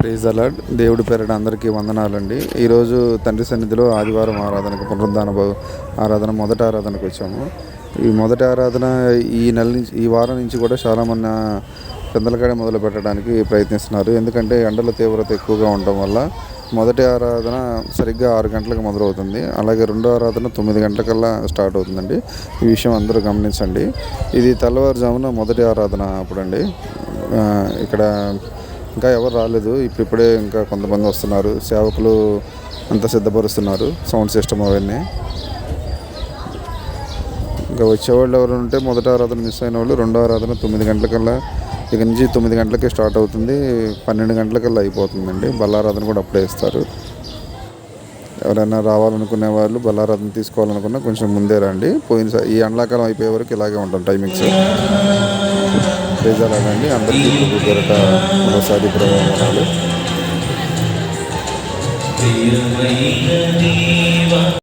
Praise అలాడ్ దేవుడి పేరడు అందరికీ వందనాలండి. ఈరోజు తండ్రి సన్నిధిలో ఆదివారం ఆరాధనకు పునరుద్ధాన భవ- ఆరాధన మొదటి ఆరాధనకు వచ్చాము. ఈ మొదటి ఆరాధన ఈ నెల నుంచి ఈ వారం నుంచి కూడా చాలామంది పెందలకాడ మొదలు పెట్టడానికి ప్రయత్నిస్తున్నారు. ఎందుకంటే ఎండల తీవ్రత ఎక్కువగా ఉండటం వల్ల మొదటి ఆరాధన సరిగ్గా ఆరు గంటలకు మొదలవుతుంది. అలాగే రెండో ఆరాధన తొమ్మిది గంటలకల్లా స్టార్ట్ అవుతుందండి. ఈ విషయం అందరూ గమనించండి. ఇది తెల్లవారుజామున మొదటి ఆరాధన అప్పుడండి. ఇక్కడ ఇంకా ఎవరు రాలేదు. ఇప్పుడిప్పుడే ఇంకా కొంతమంది వస్తున్నారు. సేవకులు అంతా సిద్ధపరుస్తున్నారు. సౌండ్ సిస్టమ్ అవన్నీ. ఇంకా వచ్చేవాళ్ళు ఎవరు ఉంటే మొదట ఆరాధన మిస్ అయిన వాళ్ళు రెండో ఆరాధన తొమ్మిది గంటలకల్లా ఇక నుంచి తొమ్మిది గంటలకి స్టార్ట్ అవుతుంది. పన్నెండు గంటలకల్లా అయిపోతుందండి. బల్లారాధన కూడా అప్పుడే ఇస్తారు. ఎవరైనా రావాలనుకునే వాళ్ళు బల్లారాధన తీసుకోవాలనుకున్నా కొంచెం ముందే రండి. పోయినసారి ఈ ఎండాకాలం అయిపోయే వరకు ఇలాగే ఉంటాం టైమింగ్స్. ప్రేజాలండి అందరికీ ఇప్పుడు పేరట మరోసారి ప్రయోజనాలు